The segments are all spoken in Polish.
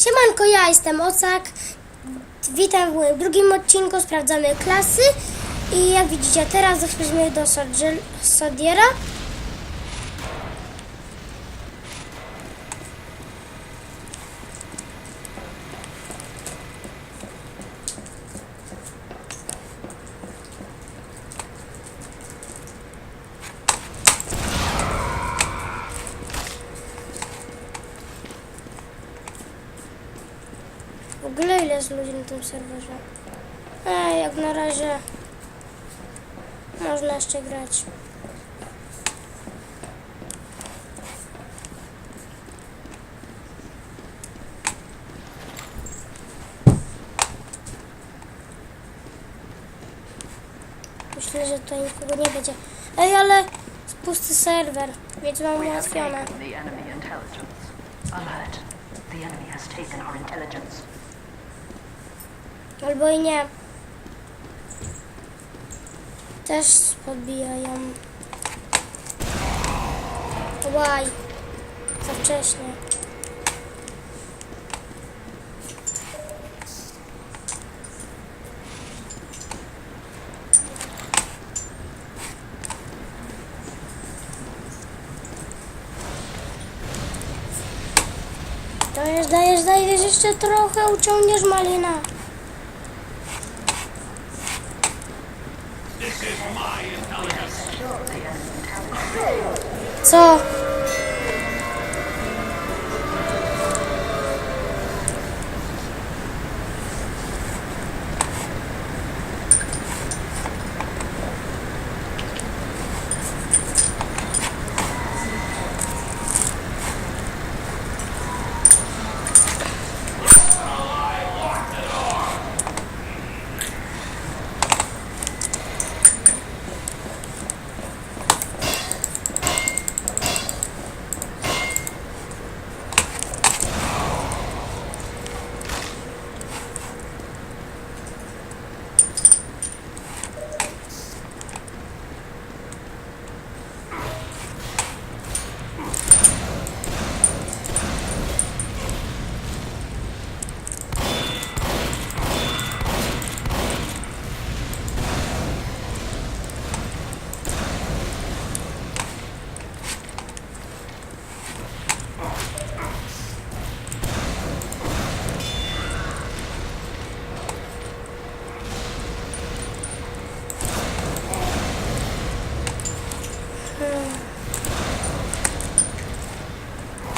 Siemanko, ja jestem Ocak. Witam w drugim odcinku Sprawdzamy klasy. I jak widzicie, teraz doszliśmy do Sodiera. W ogóle ile jest ludzi na tym serwerze? Ej, jak na razie można jeszcze grać. Myślę, że tutaj nikogo nie będzie. Ej, ale pusty serwer, więc mam ułatwione. taken the enemy intelligence. Alert. The enemy has taken our intelligence. Albo i nie. Też podbijają. Łaj. Za wcześnie. Dajesz, dajesz, dajesz jeszcze trochę, uciągniesz malina. 走。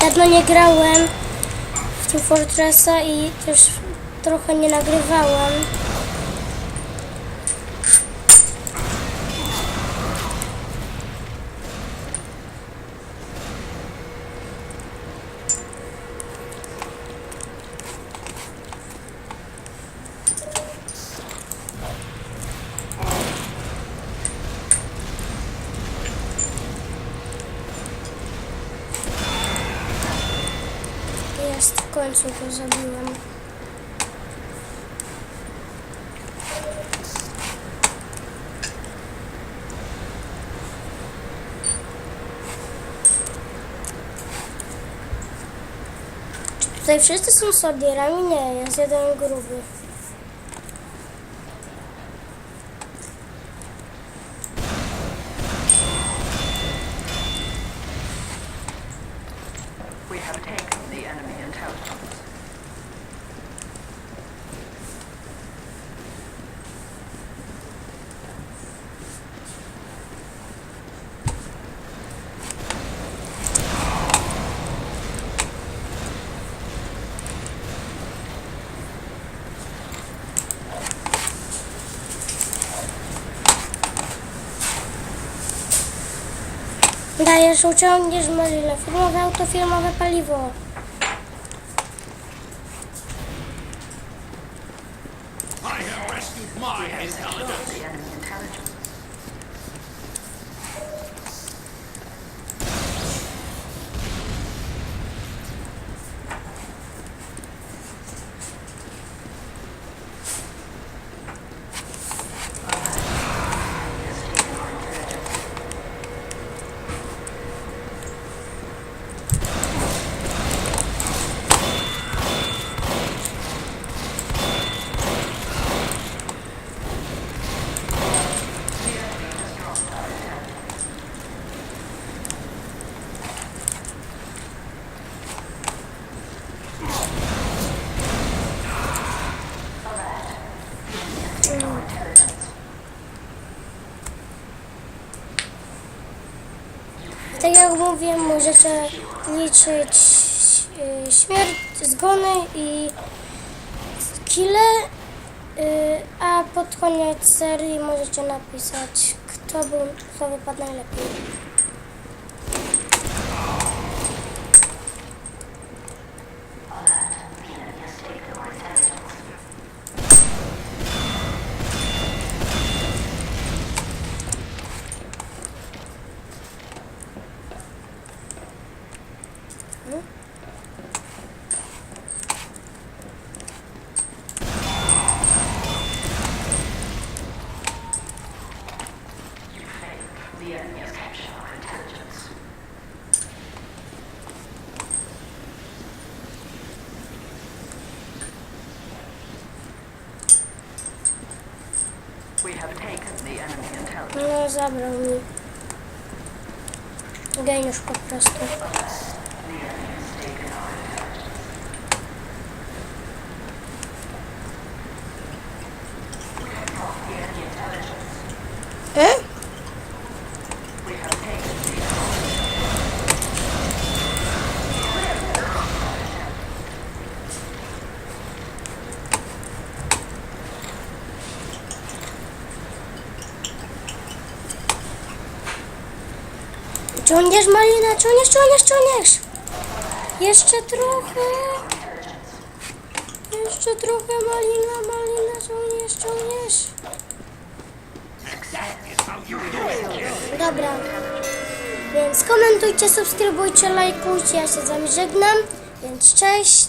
Dawno nie grałem w Team Fortressa i też trochę nie nagrywałem. Jest, w końcu go zabiłem. Czy tutaj wszyscy są sobierami? Nie, jest jeden gruby. We have taken the enemy intelligence. Dajesz, uciągniesz Maryle. Firmowe auto, firmowe paliwo. I have rescued my intelligence. Jak mówię, możecie liczyć y, śmierć, zgony i kile, y, a pod koniec serii możecie napisać, kto był, kto wypadł najlepiej. The enemy has captured our intelligence. We have taken the enemy intelligence. No, zabrał mi. Geniusz po prostu. The Ciągniesz, Malina, ciągniesz, ciągniesz, ciągniesz. Jeszcze trochę. Jeszcze trochę, Malina, Malina, ciągniesz, ciągniesz. Dobra. Więc komentujcie, subskrybujcie, lajkujcie. Ja się z wami żegnam. Więc cześć.